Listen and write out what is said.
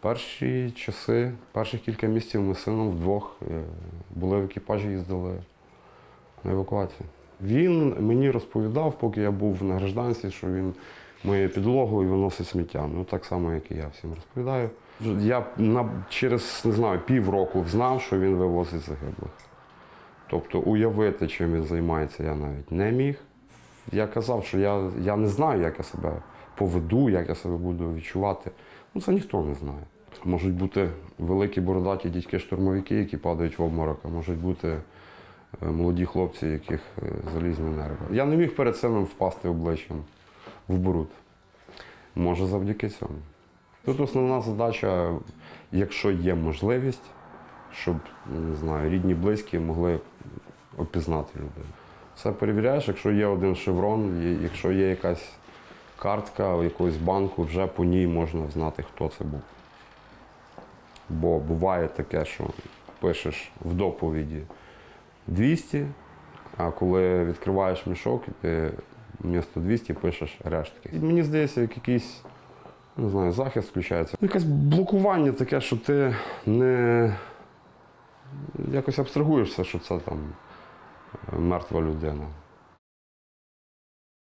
Перші часи, перших кілька місяців ми з сином вдвох е, були в екіпажі, їздили на евакуацію. Він мені розповідав, поки я був на гражданці, що він миє підлогу і виносить сміття. Ну так само, як і я всім розповідаю. Я на, через не знаю, півроку знав, що він вивозить загиблих. Тобто уявити, чим він займається, я навіть не міг. Я казав, що я, я не знаю, як я себе поведу, як я себе буду відчувати. Ну, це ніхто не знає. Можуть бути великі бородаті дядьки-штурмовики, які падають в обморок, а можуть бути е, молоді хлопці, яких е, залізні нерви. Я не міг перед сином впасти обличчям в бруд. Може, завдяки цьому. Тут основна задача, якщо є можливість, щоб не знаю, рідні, близькі могли опізнати людей. Все перевіряєш, якщо є один шеврон, якщо є якась картка у якогось банку, вже по ній можна знати, хто це був. Бо буває таке, що пишеш в доповіді 200, а коли відкриваєш мішок, ти вмісто 200 пишеш рештки. І мені здається, як якийсь не знаю, захист включається. Якесь блокування таке, що ти не якось абстрагуєшся, що це там мертва людина.